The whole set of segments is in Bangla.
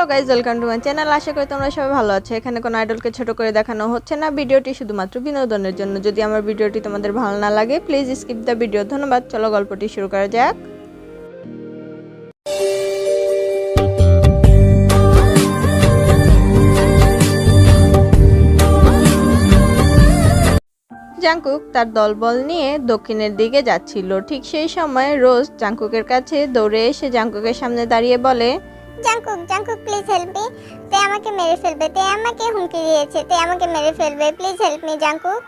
Hello guys welcome to my channel. আশা করি তোমরা সবাই ভালো আছো। এখানে কোনো আইডলকে ছোট করে দেখানো হচ্ছে না। ভিডিওটি শুধুমাত্র বিনোদনের জন্য। যদি আমার ভিডিওটি তোমাদের ভালো না লাগে প্লিজ স্কিপ দ্য ভিডিও ধন্যবাদ। চলো, গল্পটি শুরু করা যাক। জাংকুক তার দলবল নিয়ে দক্ষিণের দিকে যাচ্ছিল। ঠিক সেই সময় রোজ জাংকুকের কাছে দৌড়ে এসে জাংকুকের সামনে দাঁড়িয়ে বলে Jungkook Jungkook please help me তে আমাকে মেরে ফেলবে, তে আমাকে হুমকি দিয়েছে, তে আমাকে মেরে ফেলবে। Please help me Jungkook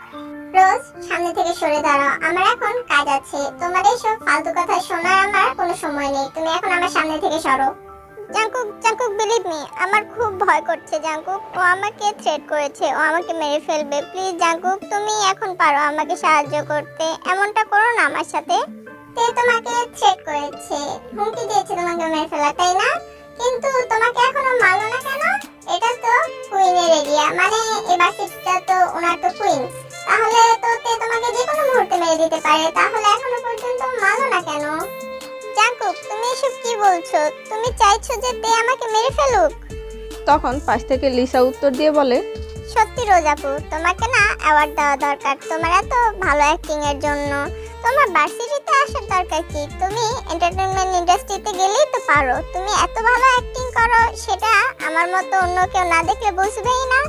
Rose সামনে থেকে সরে দাঁড়াও। আমার এখন কাজ আছে। তোমার এইসব ফালতু কথা শোনার আমার কোনো সময় নেই। তুমি এখন আমার সামনে থেকে সরো। জাঙ্কুক জাঙ্কুক বিলিভ মি আমার খুব ভয় করছে জাঙ্কুক ও আমাকে থ্রেট করেছে, ও আমাকে মেরে ফেলবে। প্লিজ জাঙ্কুক তুমি এখন পারো আমাকে সাহায্য করতে। এমনটা করো না আমার সাথে। তে তোমাকে থ্রেট করেছে, হুমকি দিয়েছে তোমাকে মেরে ফেলা, তাই না? কিন্তু তোমাকে এখনও মারলো না কেন? এটা তো কুইনের এরিয়া মানে এবার বাসিটা তো ওনার তো কুইন তাহলে তো তে তোমাকে যে কোনো মুহূর্তে মেরে দিতে পারে। তাহলে এখনও পর্যন্ত মারলো না কেন? জাঙ্কুক, তুমি এসব কি বলছো? তুমি চাইছো যে তে আমাকে মেরে ফেলুক? তখন পাশ থেকে লিসা উত্তর দিয়ে বলে সত্যি রোজাপু, তোমাকে না অ্যাওয়ার্ড দেওয়া দরকার। তোমার এত ভালো অ্যাক্টিং এর জন্য। তোমার ভার্সিটিতে আসার দরকার কি? তুমি এন্টারটেইনমেন্ট ইন্ডাস্ট্রিতে গেলেই তো পারো। তুমি এত ভালো অ্যাক্টিং করো, সেটা আমার মতো অন্য কেউ না দেখলে বুঝবেই না।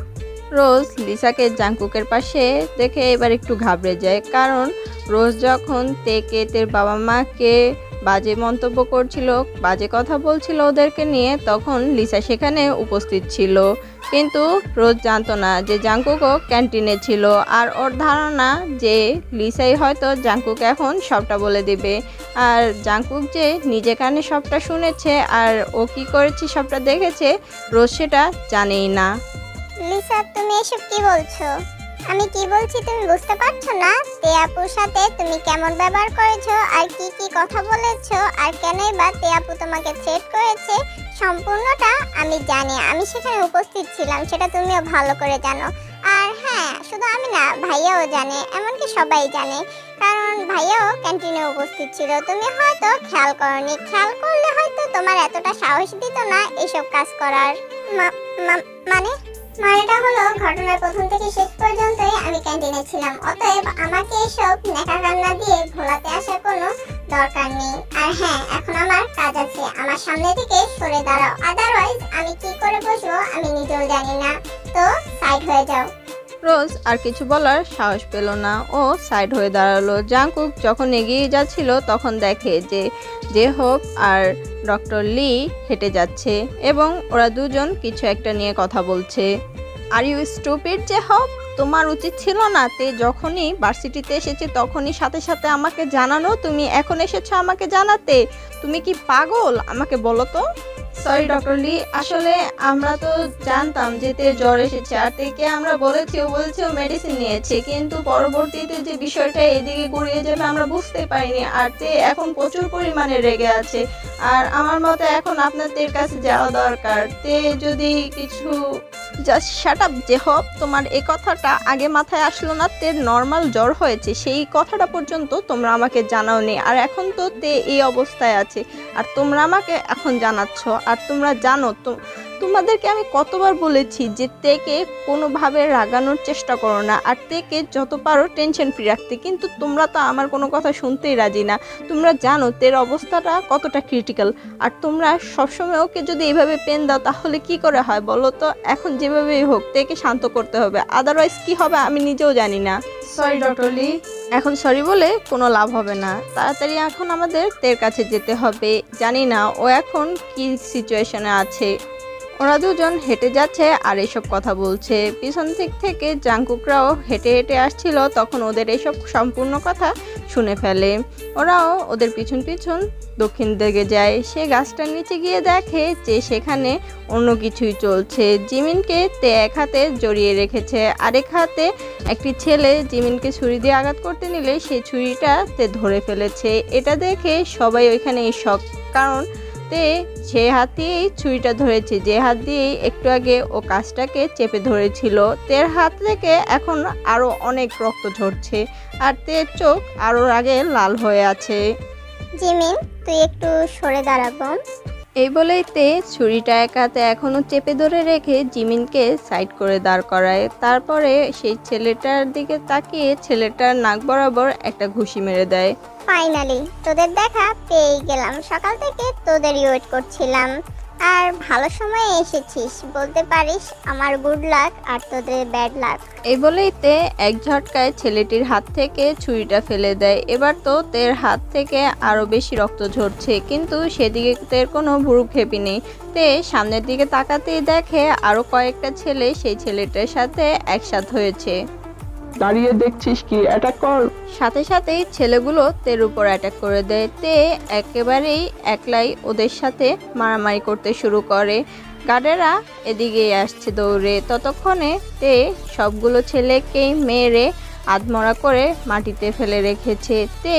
রোজ লিসাকে জাংকুকের পাশে দেখে এবার একটু ঘাবড়ে যায়। কারণ রোজ যখন তেকে তের বাবা মাকে বাজে মন্তব্য করছিল, বাজে কথা বলছিল ওদেরকে নিয়ে, তখন লিসা সেখানে উপস্থিত ছিল। কিন্তু রোজ জানতো না যে জাংকুকও ক্যান্টিনে ছিল। আর ওর ধারণা যে লিসাই হয়তো জাঙ্কুক এখন সবটা বলে দিবে। আর জাঙ্কুক যে নিজে কানে সবটা শুনেছে আর ও কি করেছে সবটা দেখেছে, রোজ সেটা জানেই না। লিসা, তুমি এসব কি বলছো? আমি কি বলছি তুমি বুঝতে পারছ না? তে আপুর সাথে তুমি কেমন ব্যবহার করেছ? আর কি কি কথা বলেছ? আর কেনই বা তে আপু তোমাকে থ্রেট করেছে? সম্পূর্ণটা আমি জানি। আমি সেখানে উপস্থিত ছিলাম, সেটা তুমিও ভালো করে জানো। আর হ্যাঁ শুধু আমি না, ভাইয়াও জানে, এমনকি সবাই জানে। কারণ ভাইয়াও ক্যান্টিনে উপস্থিত ছিল। তুমি হয়তো খেয়াল করনি। খেয়াল করলে হয়তো তোমার এতটা সাহস দিত না এইসব কাজ করার। মানে? মানেটা হলো ঘটনার প্রথম থেকে শেষ পর্যন্তই আমি ক্যান্টিনে ছিলাম। অতএব আমাকে এসব নেকা রান্না দিয়ে ভোলাতে আসার কোনো দরকার নেই। আর হ্যাঁ এখন আমার কাজ আছে। আমার সামনে থেকে সরে দাঁড়াও। আদারওয়াইজ আমি কি করে বসবো আমি নিজেও জানি না। তো সাইড হয়ে যাও। রোজ আর কিছু বলার সাহস পেল না ও সাইড হয়ে দাঁড়াল। জাংকুক যখন এগিয়ে যাচ্ছিল, তখন দেখে যে যে হোক আর ডক্টর লি হেঁটে যাচ্ছে এবং ওরা দুজন কিছু একটা নিয়ে কথা বলছে। আর ইউ স্টুপিড যে হোক? তোমার উচিত ছিল না। তে যখনই ভার্সিটিতে এসেছে, তখনই সাথে সাথে আমাকে জানানো তুমি এখন এসেছ আমাকে জানাতে। তুমি কি পাগল? আমাকে বলো তো। সরি ডক্টর লি আসলে আমরা তো জানতাম যে তে জ্বর এসেছে, আর তেকে আমরা বলেছি, ও বলেছে মেডিসিন নিয়েছে, কিন্তু পরবর্তীতে যে বিষয়টা এদিকে গড়িয়ে যাবে আমরা বুঝতে পারিনি, আর তে এখন প্রচুর পরিমাণে রেগে আছে। আর আমার মতে এখন আপনার তের কাছে যাওয়া দরকার। তে যদি কিছু জাস্ট শ্যাট আপ যে হব তোমার এই কথাটা আগে মাথায় আসলো না, তে নর্মাল জ্বর হয়েছে। সেই কথাটা পর্যন্ত তোমরা আমাকে জানাও জানাওনি, আর এখন তো তে এই অবস্থায় আছে। আর তোমরা আমাকে এখন জানাচ্ছ, আর তোমরা জানো তো তোমাদেরকে আমি কতবার বলেছি যে তেকে কোনোভাবে রাগানোর চেষ্টা করো না আর তেকে যত পারো টেনশন ফ্রি রাখতে। কিন্তু তোমরা তো আমার কোনো কথা শুনতেই রাজি না। তোমরা জানো তের অবস্থাটা কতটা ক্রিটিক্যাল আর তোমরা সবসময় ওকে যদি এইভাবে পেন দাও তাহলে কি করে হয় বলো তো? এখন যেভাবেই হোক তেকে শান্ত করতে হবে। আদারওয়াইজ কি হবে আমি নিজেও জানি না। সরি ডক্টর লি এখন সরি বলে কোনো লাভ হবে না। তাড়াতাড়ি এখন আমাদের তের কাছে যেতে হবে। জানি না ও এখন কি সিচুয়েশনে আছে। ওরা দুজন হেঁটে যাচ্ছে আর এসব কথা বলছে। পিছন দিক থেকে জাংকুকরাও হেঁটে হেঁটে আসছিল, তখন ওদের এসব সম্পূর্ণ কথা শুনে ফেলে। ওরাও ওদের পিছন পিছন দক্ষিণ দিকে যায়। সে গাছটার নিচে গিয়ে দেখে যে সেখানে অন্য কিছুই চলছে। জিমিনকে তে এক হাতে জড়িয়ে রেখেছে। আরেক হাতে একটি ছেলে জিমিনকে ছুরি দিয়ে আঘাত করতে নিলে সেই ছুরিটা তে ধরে ফেলেছে। এটা দেখে সবাই ওইখানে শখ কারণ তে সে হাত দিয়েই ছুরিটা ধরেছে। যে হাত দিয়েই একটু আগে ও কাজটাকে চেপে ধরেছিল তের হাত থেকে এখন আরও অনেক রক্ত ঝরছে আর তের চোখ আরও আগে লাল হয়ে আছে। জিমিন তুই একটু সরে দাঁড়াবো এই বলেই তে ছুরিটা এক হাতে এখনও চেপে ধরে রেখে জিমিনকে সাইড করে দাঁড় করায়। তারপরে সেই ছেলেটার দিকে তাকিয়ে ছেলেটার নাক বরাবর একটা ঘুষি মেরে দেয়। ফাইনালি তোদের দেখা পেয়ে গেলাম। সকাল থেকে তোদেরই ওয়েট করছিলাম। আর ভালো সময়ে এসেছিস, বলতে পারিস আমার গুড লাক আর তোদের ব্যাড লাক এই বলেই তে এক ঝটকায় ছেলেটির হাত থেকে ছুরিটা ফেলে দেয়। এবার তো তের হাত থেকে আরও বেশি রক্ত ঝরছে, কিন্তু সেদিকে তের কোনো ভুরুক্ষেপই নেই। তে সামনের দিকে তাকাতেই দেখে আরও কয়েকটা ছেলে সেই ছেলেটার সাথে একসাথ হয়েছে। দাঁড়িয়ে দেখছিস কি? অ্যাটাক কর। সাথে সাথেই ছেলেগুলো তের উপর অ্যাটাক করে দেয়। তে একেবারেই একলাই ওদের সাথে মারামারি করতে শুরু করে। গার্ডেরা এদিকেই আসছে দৌড়ে। ততক্ষণে তে সবগুলো ছেলেকেই মেরে আধমরা করে মাটিতে ফেলে রেখেছে। তে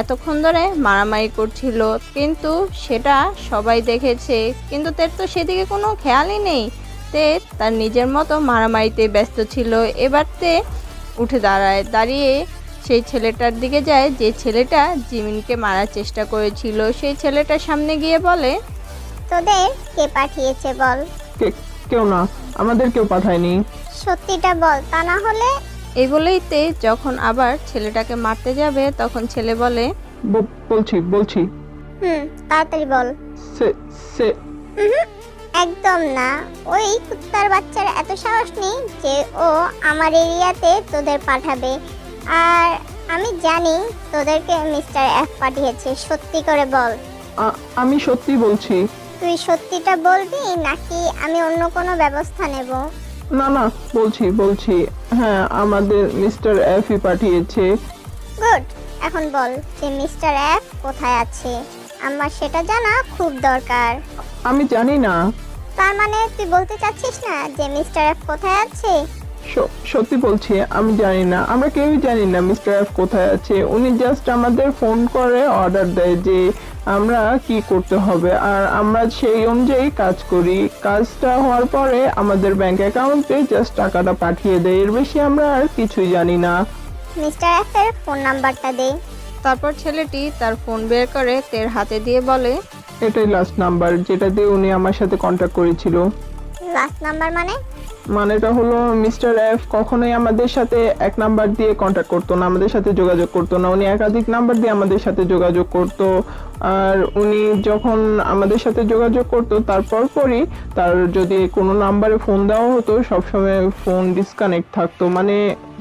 এতক্ষণ ধরে মারামারি করছিল, কিন্তু সেটা সবাই দেখেছে। কিন্তু তের তো সেদিকে কোনো খেয়ালই নেই। তে তার নিজের মতো মারামারিতে ব্যস্ত ছিল। এবার তে উঠে দাঁড়ায়। দাঁড়িয়ে সেই ছেলেটার দিকে যায়। যে ছেলেটা জিমিনকে মারার চেষ্টা করেছিল সেই ছেলেটার সামনে গিয়ে বলে তোদের কে পাঠিয়েছে বল? কেউ না। আমাদের কেউ পাঠায়নি। সত্যিটা বল তা না হলে? এই বলেই তে যখন আবার ছেলেটাকে মারতে যাবে তখন ছেলে বলে ব- বলছি বলছি। হুম তাড়াতাড়ি বল। সে সে একদম না। ওই কুত্তার বাচ্চার এত সাহস নেই যে ও আমার এরিয়াতে তোদের পাঠাবে। আর আমি জানি তোদেরকে মিস্টার এফ পাঠিয়েছে সত্যি করে বল। আমি সত্যি বলছি। তুই সত্যিটা বলবি নাকি আমি অন্য কোনো ব্যবস্থা নেব? না না বলছি বলছি। হ্যাঁ আমাদের মিস্টার এফই পাঠিয়েছে। গুড এখন বল যে মিস্টার এফ কোথায় আছে? আমার সেটা জানা খুব দরকার। আমি জানি না। তার মানে তুই বলতে চাচ্ছিস না যে মিস্টার এফ কোথায় আছে? সত্যি বলছি আমি জানি না। আমরা কেউই জানি না মিস্টার এফ কোথায় আছে। উনি জাস্ট আমাদের ফোন করে অর্ডার দেয় যে আমরা কি করতে হবে। আর আমরা সেই অনুযায়ী কাজ করি। কাজটা হওয়ার পরে আমাদের ব্যাংক অ্যাকাউন্টে জাস্ট টাকাটা পাঠিয়ে দেয়। এর বেশি আমরা আর কিছুই জানি না। মিস্টার এফ এর ফোন নাম্বারটা দে। তারপর ছেলেটি তার ফোন বের করে তের হাতে দিয়ে বলে এটাই লাস্ট নাম্বার যেটা দিয়ে উনি আমার সাথে কন্ট্যাক্ট করেছিল। লাস্ট নাম্বার মানে? মানেটা হলো মিস্টার এফ কখনোই আমাদের সাথে এক নাম্বার দিয়ে কন্ট্যাক্ট করতো না আমাদের সাথে যোগাযোগ করতো না। উনি একাধিক নাম্বার দিয়ে আমাদের সাথে যোগাযোগ করতো। আর উনি যখন আমাদের সাথে যোগাযোগ করতো তারপর পরই তার যদি কোনো নাম্বারে ফোন দেওয়া হতো সবসময় ফোন ডিসকানেক্ট থাকতো মানে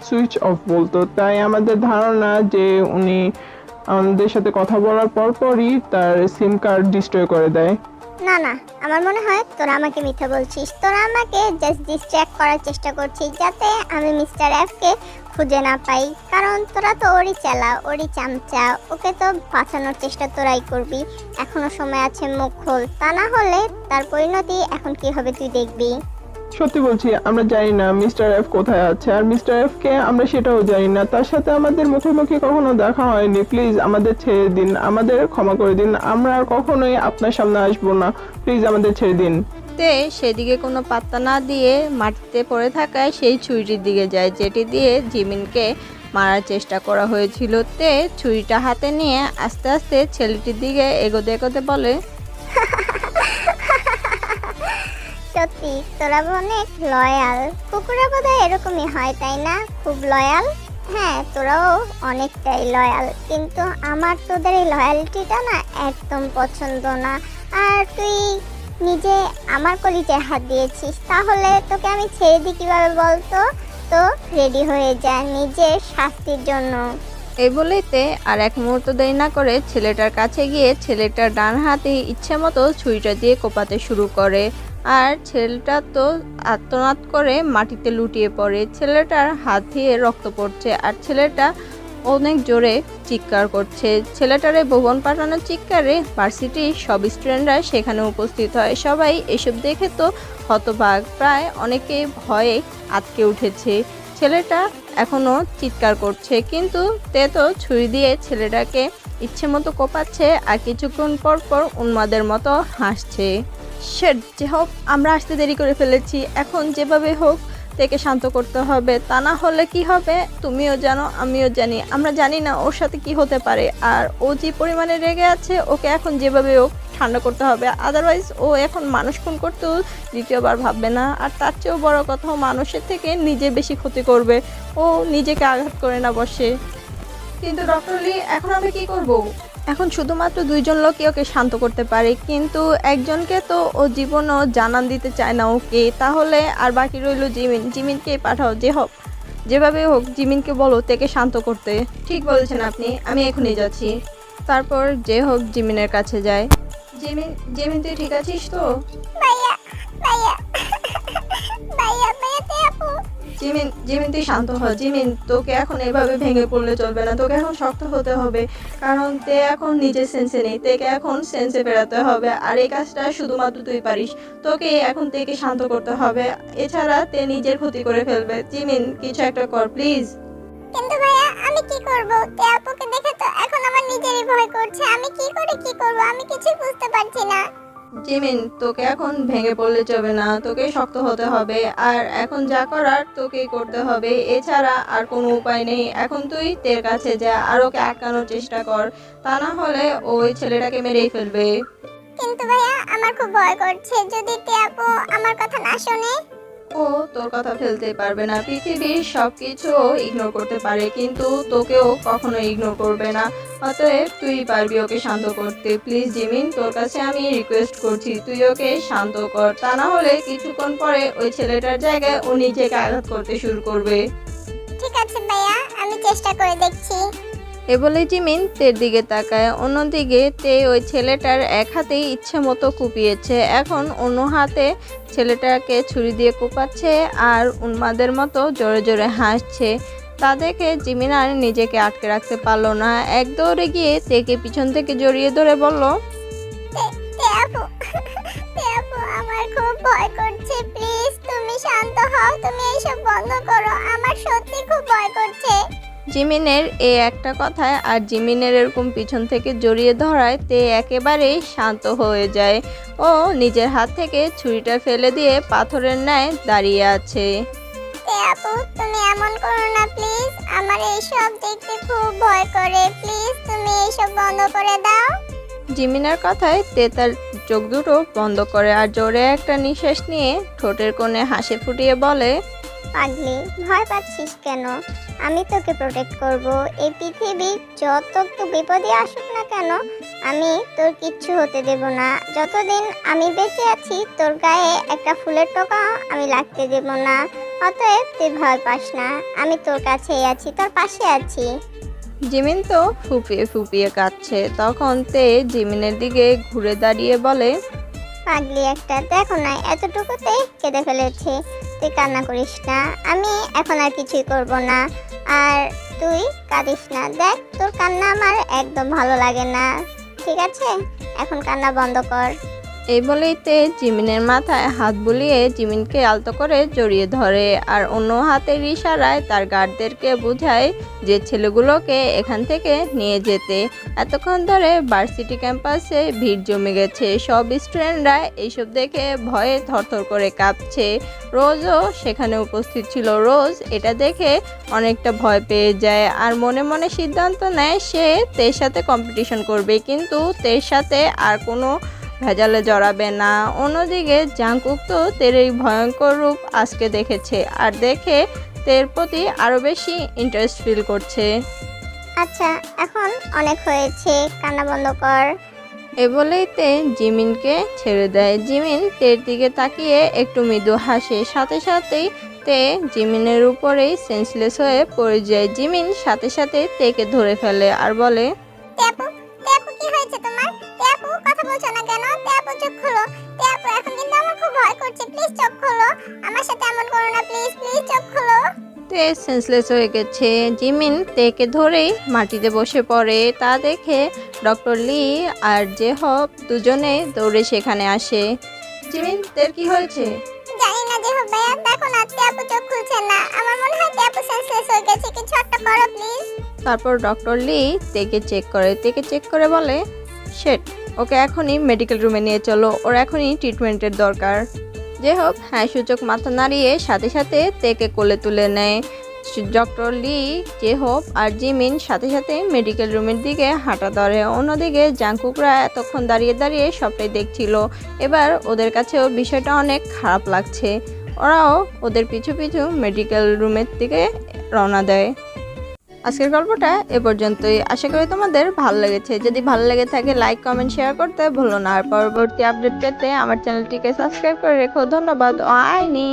সুইচ অফ বলতো। তাই আমাদের ধারণা যে উনি আমাদের সাথে কথা বলার পর পরই তার সিম কার্ড ডিস্ট্রয় করে দেয়। না না, আমার মনে হয় তোরা আমাকে মিথ্যা বলছিস। তোরা আমাকে জাস্ট ডিস্ট্র্যাক্ট করার চেষ্টা করছিস যাতে আমি মিস্টার এফকে খুঁজে না পাই। কারণ তোরা তো ওরই চালা, ওরই চামচা, ওকে তো বাঁচানোর চেষ্টা তোরাই করবি। এখনও সময় আছে মুখ খোল, তা না হলে তার পরিণতি এখন কি হবে তুই দেখবি। সত্যি বলছি, আমরা জানি না মিস্টার এফ কোথায় আছে। আর মিস্টার এফ কে আমরা সেটাও জানি না। তার সাথে আমাদের মুখোমুখি কখনো দেখা হয়নি। প্লিজ, আমাদের ছেড়ে দিন। আমাদের ক্ষমা করে দিন। আমরা আর কখনোই আপনার সামনে আসব না। প্লিজ, আমাদের ছেড়ে দিন। তে সেদিকে কোনো পাত্তা না দিয়ে মাটিতে পড়ে থাকায় সেই ছুরিটির দিকে যায়, যেটি দিয়ে জিমিনকে মারার চেষ্টা করা হয়েছিল। তে ছুরিটা হাতে নিয়ে আস্তে আস্তে ছেলেটির দিকে এগোতে এগোতে বলে সত্যি, তোরা অনেক লয়াল কুকুরা বোধহয় এরকমই হয়, তাই না? খুব লয়াল হ্যাঁ তোরাও অনেকটাই লয়াল কিন্তু আমার তোদের এই লয়ালিটিটা না একদম পছন্দ না। আর তুই নিজে আমার কলিজায় হাত দিয়েছিস, তাহলে তোকে আমি ছেড়ে দিই কীভাবে বলতো? তো রেডি হয়ে যা নিজের শাস্তির জন্য। এই বলেই তে আর এক মুহূর্ত দেরি না করে ছেলেটার কাছে গিয়ে ছেলেটার ডান হাতে ইচ্ছে মতো ছুরিটা দিয়ে কোপাতে শুরু করে। আর ছেলেটা তো আত্মনাদ করে মাটিতে লুটিয়ে পড়ে। ছেলেটার হাত দিয়ে রক্ত পড়ছে আর ছেলেটা অনেক জোরে চিৎকার করছে। ছেলেটার এই ভুবন পাঠানোর চিৎকারে ভার্সিটির সব স্টুডেন্টরা সেখানে উপস্থিত হয়। সবাই এসব দেখে তো হতবাক। প্রায় অনেকেই ভয়ে আটকে উঠেছে। ছেলেটা এখনও চিৎকার করছে, কিন্তু তে তো ছুরি দিয়ে ছেলেটাকে ইচ্ছে মতো কোপাচ্ছে আর কিছুক্ষণ পর পর উন্মাদের মতো হাসছে। শেট যে হোক আমরা আসতে দেরি করে ফেলেছি। এখন যেভাবে হোক, তেকে শান্ত করতে হবে। তা না হলে কি হবে? তুমিও জানো, আমিও জানি। আমরা জানি না ওর সাথে কি হতে পারে। আর ও যে পরিমাণে রেগে আছে, ওকে এখন যেভাবে হোক ঠান্ডা করতে হবে। আদারওয়াইজ ও এখন মানুষ খুন করতেও দ্বিতীয়বার ভাববে না। আর তার চেয়েও বড় কথা মানুষের থেকে নিজে বেশি ক্ষতি করবে। ও নিজেকে আঘাত করে না বসে। কিন্তু ডক্টর লি, এখন আমি কি করব? এখন শুধুমাত্র দুইজন লোকই ওকে শান্ত করতে পারে, কিন্তু একজনকে তো ও জীবনও জানান দিতে চায় না ওকে। তাহলে আর বাকি রইল জিমিন, জিমিনকে পাঠাও, যে হোক, যেভাবে হোক জিমিনকে বলো তাকে শান্ত করতে। ঠিক বলেছেন আপনি, আমি এখনই যাচ্ছি। তারপর যে হোক জিমিনের কাছে যায়। জিমিন জিমিন তুই ঠিক আছিস তো? ভাইয়া ভাইয়া ভাইয়া জিমিন জিমিন তুই শান্ত হ। জিমিন তোকে এখন এভাবে ভেঙে পড়লে চলবে না। তোকে এখন শক্ত হতে হবে। কারণ তে এখন নিজের সেন্সে নেই। তেকে এখন সেন্সে ফেরাতে হবে। আর এই কাজটা শুধুমাত্র তুই পারিস। তোকে এখন তেকে শান্ত করতে হবে। এছাড়া তে নিজের ক্ষতি করে ফেলবে। জিমিন কিছু একটা কর প্লিজ কিন্তু ভাইয়া, আমি কি করব? তে আপুকে দেখে তো এখন আমার নিজেরই ভয় করছে। আমি কি করে কি করব? আমি কিছুই বুঝতে পারছি না। জিমিন, তোকে এখন ভেঙে পড়লে চলবে না, তোকে শক্ত হতে হবে। আর এখন যা করার, তোকেই করতে হবে। এছাড়া আর কোনো উপায় নেই। এখন তুই তের কাছে যা, আর ওকে আটকানোর চেষ্টা কর। তা না হলে ওই ছেলেটাকে মেরেই ফেলবে। কিন্তু ভাইয়া, আমার খুব ভয় করছে। যদি তে আমার কথা না শোনে ও তোর কথা ফেলতে পারবে না। পৃথিবীর সব কিছু ইগনোর করতে পারে, কিন্তু তোকেও কখনো ইগনোর করবে না। অতএব তুই পারবি ওকে শান্ত করতে। প্লিজ জিমিন, তোর কাছে আমি রিকোয়েস্ট করছি, তুই ওকে শান্ত কর। তা না হলে কিছুক্ষণ পরে ওই ছেলেটার জায়গায় ও নিজেকে আঘাত করতে শুরু করবে। ঠিক আছে ভাইয়া, আমি চেষ্টা করে দেখছি। এ বলে জিমিন তের দিকে তাকায়। অন্যদিকে তে ওই ছেলেটার এক হাতেই ইচ্ছে মতো কুপিয়েছে। এখন অন্য হাতে ছেলেটাকে ছুরি দিয়ে কুপাচ্ছে আর উন্মাদের মতো জোরে জোরে হাসছে। তা দেখে জিমিন আর নিজেকে আটকে রাখতে পারল না। এক দৌড়ে গিয়ে তেকে পিছন থেকে জড়িয়ে ধরে বলল আমার খুব ভয় করছে। প্লিজ, তুমি শান্ত হও, তুমি এইসব বন্ধ জিমিনের এই একটা কথায় আর জিমিনের এরকম পিছন থেকে জড়িয়ে ধরায় তে একেবারেই শান্ত হয়ে যায়। ও নিজের হাত থেকে ছুরিটা ফেলে দিয়ে পাথরের ন্যায় দাঁড়িয়ে আছে। আপু তুমি এমন করো না প্লিজ। আমার এইসব দেখতে খুব ভয় করে। প্লিজ তুমি এইসব বন্ধ করে দাও। জিমিনার কথায় তে তার চোখ দুটো বন্ধ করে আর জোরে একটা নিঃশ্বাস নিয়ে ঠোঁটের কোণে হাসি ফুটিয়ে বলে পাগলি ভয় পাচ্ছিস কেন? আমি তোকে প্রোটেক্ট করব। এই পৃথিবীর যত বিপদে আসুক না কেন আমি তোর কিচ্ছু হতে দেব না। যতদিন আমি বেঁচে আছি তোর গায়ে একটা ফুলের টোকা আমি লাগতে দেব না। অতএব তুই ভয় পাস না আমি তোর কাছেই আছি তোর পাশে আছি। জিমিন তো ফুপিয়ে ফুপিয়ে কাঁদছে। তখন তে জিমিনের দিকে ঘুরে দাঁড়িয়ে বলে পাগলি একটা দেখো না এতটুকুতে কেঁদে ফেলেছে। তুই কান্না করিস না আমি এখন আর কিছুই করব না। আর তুই কাঁদিস না। দেখ, তোর কান্না আমার একদম ভালো লাগে না। ঠিক আছে? এখন কান্না বন্ধ কর। এই বলেই তে জিমিনের মাথায় হাত বুলিয়ে জিমিনকে আলতো করে জড়িয়ে ধরে আর অন্য হাতের ইশারায় তার গার্ডদেরকে বোঝায় যে ছেলেগুলোকে এখান থেকে নিয়ে যেতে। এতক্ষণ ধরে ভার্সিটি ক্যাম্পাসে ভিড় জমে গেছে। সব স্টুডেন্টরা এইসব দেখে ভয়ে থরথর করে কাঁপছে। রোজও সেখানে উপস্থিত ছিল। রোজ এটা দেখে অনেকটা ভয় পেয়ে যায় আর মনে মনে সিদ্ধান্ত নেয় সে তের সাথে কম্পিটিশন করবে। কিন্তু তের সাথে আর কোনো ভেজালে জড়াবে না। অন্যদিকে জাঙ্কুক তো তের এই ভয়ঙ্কর রূপ আজকে দেখেছে আর দেখে তের প্রতি আরও বেশি ইন্টারেস্ট ফিল করছে। আচ্ছা এখন অনেক হয়েছে কান্না বন্ধ কর। এ বলেই তে জিমিনকে ছেড়ে দেয়। জিমিন তের দিকে তাকিয়ে একটু মৃদু হাসে। সাথে সাথেই তে জিমিনের উপরেই সেন্সলেস হয়ে পড়ে যায়। জিমিন সাথে সাথে তেকে ধরে ফেলে আর বলে ট্যাপু কি হয়েছে তোমার? ট্যাপু কথা বলছো না কেন? ট্যাপু চোখ খোলো। ট্যাপু এখন কিন্তু আমার খুব ভয় করছে। প্লিজ চোখ খোলো। আমার সাথে এমন করো না প্লিজ প্লিজ চোখ খোলো। তে সেন্সলেস হয়ে গেছে। জিমিন তেকে ধরেই মাটিতে বসে পড়ে। তা দেখে ডক্টর লি আর যে হব দুজনে দৌড়ে সেখানে আসে। জিমিন তের কি হয়েছে? জানি না যে হবে ভাইয়া দেখো না ট্যাপু চোখ খুলছে না। আমার মনে হয় ট্যাপু সেন্সলেস হয়ে গেছে। কিছু একটা করো প্লিজ। তারপর ডক্টর লি তেকে চেক করে তেকে চেক করে বলে, শেট, ওকে এখনই মেডিকেল রুমে নিয়ে চলো, ওর এখনই ট্রিটমেন্টের দরকার। যে হোক হ্যাঁ সূচক মাথা নাড়িয়ে সাথে সাথে তেকে কোলে তুলে নেয়। ডক্টর লি জেহব আর জিমিন সাথে সাথে মেডিকেল রুমের দিকে হাঁটা ধরে। অন্যদিকে জাংকুকরা এতক্ষণ দাঁড়িয়ে দাঁড়িয়ে সবটাই দেখছিল। এবার ওদের কাছেও বিষয়টা অনেক খারাপ লাগছে। ওরাও ওদের পিছু পিছু মেডিকেল রুমের দিকে রওনা দেয়। আজকের গল্পটা এ পর্যন্তই। আশা করি তোমাদের ভালো লেগেছে। যদি ভালো লেগে থাকে লাইক কমেন্ট শেয়ার করতে ভুলো না। আর পরবর্তী আপডেট পেতে আমার চ্যানেলটিকে সাবস্ক্রাইব করে রেখো। ধন্যবাদ। আইনি